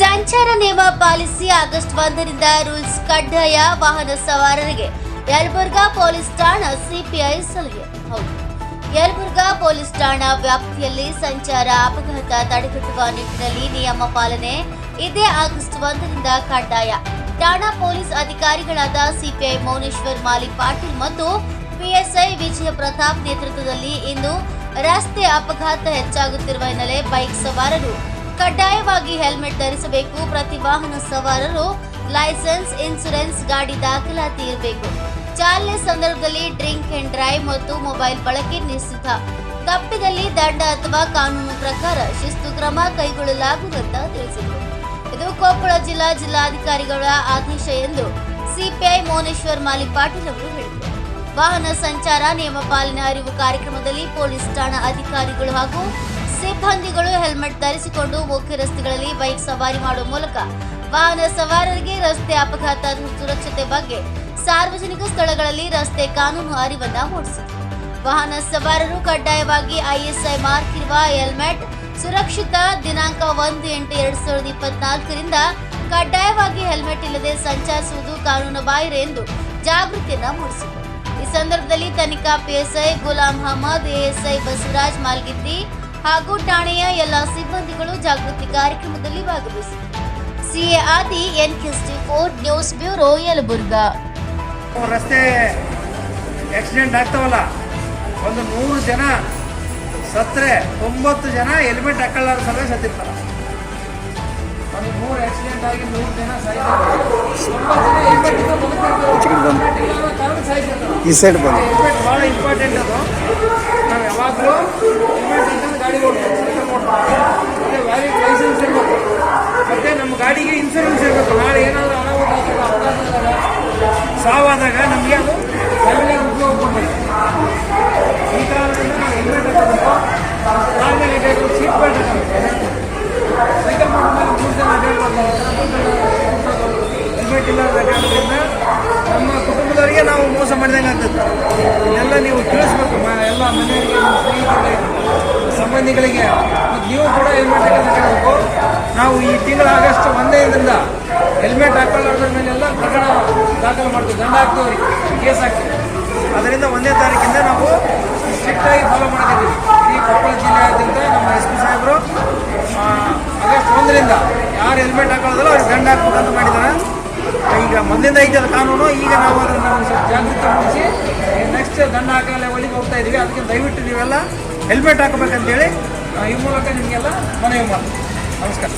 ಸಂಚಾರ ನಿಯಮ policy August ಒಂದರಿಂದ ರೂಲ್ಸ್ ಕಡ್ಡಾಯ ವಾಹನ ಸವಾರರಿಗೆ. ಯಲಬುರ್ಗಾ ಪೊಲೀಸ್ ಠಾಣಾ ಸಿಪಿಐ ಸಲಹೆ. ಹೌದು. ಯಲಬುರ್ಗಾ ಪೊಲೀಸ್ ಠಾಣಾ ವ್ಯಾಪ್ತಿಯಲ್ಲಿ ಸಂಚಾರ ಅಪಘಾತ ತಡೆಗಟ್ಟುವ ನಿಟ್ಟಿನಲ್ಲಿ ನಿಯಮ ಪಾಲನೆ. ಇದೇ ಆಗಸ್ಟ್ ಒಂದರಿಂದ ಕಡ್ಡಾಯ. ಠಾಣಾ ಪೊಲೀಸ್ ಅಧಿಕಾರಿಗಳಾದ ಸಿಪಿಐ ಮೌನೇಶ್ವರ್ ಮಾಲಿ ಪಾಟೀಲ್ ಮತ್ತು ಪಿಎಸ್ಐ ವಿಜಯ ಪ್ರತಾಪ್ ನೇತೃತ್ವದಲ್ಲಿ ಇಂದು ರಸ್ತೆ ಅಪಘಾತ ಹೆಚ್ಚಾಗುತ್ತಿರುವ ಹಿನ್ನೆಲೆ ಬೈಕ್ ಸವಾರರು ಕಡ್ಡಾಯವಾಗಿ ಹೆಲ್ಮೆಟ್ ಧರಿಸಬೇಕು. ಪ್ರತಿ ವಾಹನ ಸವಾರರು ಲೈಸೆನ್ಸ್ ಇನ್ಶೂರೆನ್ಸ್ ಗಾಡಿ ದಾಖಲಾತಿ ಇರಬೇಕು. ಚಾಲನೆ ಸಂದರ್ಭದಲ್ಲಿ ಡ್ರಿಂಕ್ ಅಂಡ್ ಡ್ರೈವ್ ಮತ್ತು ಮೊಬೈಲ್ ಬಳಕೆ ನಿಷಿದ್ಧ. ತಪ್ಪಿದಲ್ಲಿ ದಂಡ ಅಥವಾ ಕಾನೂನು ಪ್ರಕಾರ ಶಿಸ್ತು ಕ್ರಮ ಕೈಗೊಳ್ಳಲಾಗುವುದಂತ ತಿಳಿಸಿದರು. ಇದು ಕೊಪ್ಪಳ ಜಿಲ್ಲಾ ಜಿಲ್ಲಾಧಿಕಾರಿಗಳ ಆದೇಶ ಎಂದು ಸಿಪಿಐ ಮೋನೇಶ್ವರ್ ಮಾಲಿ ಪಾಟೀಲ್ ಅವರು ಹೇಳಿದರು. ವಾಹನ ಸಂಚಾರ, ನಿಯಮ ಪಾಲನೆ, ಅರಿವು ಕಾರ್ಯಕ್ರಮದಲ್ಲಿ ಪೊಲೀಸ್ ಠಾಣಾ ಅಧಿಕಾರಿಗಳು ಹಾಗೂ ಸಿಬ್ಬಂದಿಗಳು ಹೆಲ್ಮೆಟ್ ಧರಿಸಿಕೊಂಡು ಮುಖ್ಯ ರಸ್ತೆಗಳಲ್ಲಿ ಬೈಕ್ ಸವಾರಿ ಮಾಡುವ ಮೂಲಕ ವಾಹನ ಸವಾರರಿಗೆ ರಸ್ತೆ ಅಪಘಾತ ಸುರಕ್ಷತೆ ಬಗ್ಗೆ ಸಾರ್ವಜನಿಕ ಸ್ಥಳಗಳಲ್ಲಿ ರಸ್ತೆ ಕಾನೂನು ಅರಿವನ್ನ ಮೂಡಿಸಿದರು ವಾಹನ ಸವಾರರು ಕಡ್ಡಾಯವಾಗಿ ಐಎಸ್ಐ ಮಾರ್ಕ್ ಇರುವ ಹೆಲ್ಮೆಟ್ ಸುರಕ್ಷಿತ ದಿನಾಂಕ ಒಂದು ಎಂಟು ಎರಡ್ ಸಾವಿರದ ಇಪ್ಪತ್ನಾಲ್ಕರಿಂದ ಕಡ್ಡಾಯವಾಗಿ ಹೆಲ್ಮೆಟ್ ಇಲ್ಲದೆ ಸಂಚರಿಸುವುದು ಕಾನೂನು ಬಾಹಿರ ಎಂದು ಜಾಗೃತಿಯನ್ನ ಮೂಡಿಸಿದರು ಈ ಸಂದರ್ಭದಲ್ಲಿ ತನಿಖಾ ಪಿಎಸ್ಐ ಗುಲಾಂ ಅಹಮದ್ ಎಎಸ್ಐ ಬಸವರಾಜ್ ಮಾಲ್ಗಿತ್ತಿ ಹಾಗೂ ಠಾಣೆಯ ಎಲ್ಲ ಸಿಬ್ಬಂದಿಗಳು ಜಾಗೃತಿ ಕಾರ್ಯಕ್ರಮದಲ್ಲಿ ಭಾಗವಹಿಸಿದರು. ಸಿಎ ಆದಿ ಎನ್ಕೆಸ್ಟಿ ಫೋರ್ ನ್ಯೂಸ್ ಬ್ಯೂರೋ ಯಲಬುರ್ಗಾ. ರಸ್ತೆ ಆಕ್ಸಿಡೆಂಟ್ ಆಗ್ತಾವಲ್ಲ ಒಂದು ನೂರು ಜನ ಸತ್ತರೆ ತೊಂಬತ್ತು ಜನ ಹೆಲ್ಮೆಟ್ ಹಾಕೊಳ್ಳಾರ ಸಲುವಾಗಿ ಸತ್ತಿರ್ತಾರ. ಒಂದು ನೂರು ಆಕ್ಸಿಡೆಂಟ್ ಆಗಿ ನೂರು ಜನ ಸಾಯ್ತಾರೆ. ಈ ಸೈಡ್ ಬಂದು. ನಮ್ಮ ಕುಟುಂಬದವರಿಗೆ ನಾವು ಮೋಸ ಮಾಡಿದಂಗೆ ಆಗ್ತದೆ. ಇದೆಲ್ಲ ನೀವು ತಿಳಿಸ್ಬೇಕು. ಎಲ್ಲ ಮನೆಯವರಿಗೆ ಸ್ನೇಹಿತರಿಗೆ, ಸಂಬಂಧಿಗಳಿಗೆ. ಮತ್ತು ನೀವು ಕೂಡ ಹೆಲ್ಮೆಟ್ ಕೇಳಬೇಕು. ನಾವು ಈ ತಿಂಗಳ ಆಗಸ್ಟ್ ಒಂದೈದರಿಂದ ಹೆಲ್ಮೆಟ್ ಹಾಕೊಳ್ಳೋದ್ರ ಮೇಲೆಲ್ಲ ಪ್ರಕರಣ ದಾಖಲು ಮಾಡ್ತೀವಿ. ದಂಡ ಹಾಕ್ತೀವಿ ಕೇಸ್ ಹಾಕ್ತೀವಿ. ಅದರಿಂದ ಒಂದನೇ ತಾರೀಕಿಂದ ನಾವು ಸ್ಟ್ರಿಕ್ಟಾಗಿ ಫಾಲೋ ಮಾಡ್ತಿದ್ದೀವಿ ಈ ಕೊಪ್ಪಳ ಜಿಲ್ಲೆಯಾದ್ಯಂತ ನಮ್ಮ ಎಸ್ ಪಿ ಸಾಹೇಬರು ಆಗಸ್ಟ್ ಒಂದರಿಂದ ಯಾರು ಹೆಲ್ಮೆಟ್ ಹಾಕೊಳ್ಳೋದಲ್ಲ ಅವ್ರಿಗೆ ದಂಡ ಹಾಕ್ಬೇಕಂತ ಮಾಡಿದ್ದಾರೆ. ಈಗ ಮೊದಲಿಂದ ಐತದ ಕಾನೂನು, ಈಗ ನಾವು ಅದನ್ನು ನಾವು ಸ್ವಲ್ಪ ಜಾಗೃತಿ ಮೂಡಿಸಿ ನೆಕ್ಸ್ಟ್ ದಂಡ ಹಾಕೋ ಒಳಗೆ ಹೋಗ್ತಾ ಇದ್ದೀವಿ ಅದಕ್ಕೆ ದಯವಿಟ್ಟು ನೀವೆಲ್ಲ ಹೆಲ್ಮೆಟ್ ಹಾಕಬೇಕಂತೇಳಿ ಈ ಮೂಲಕ ನಿಮಗೆಲ್ಲ ಮನವಿ ಮಾಡ್ತೀವಿ. ನಮಸ್ಕಾರ.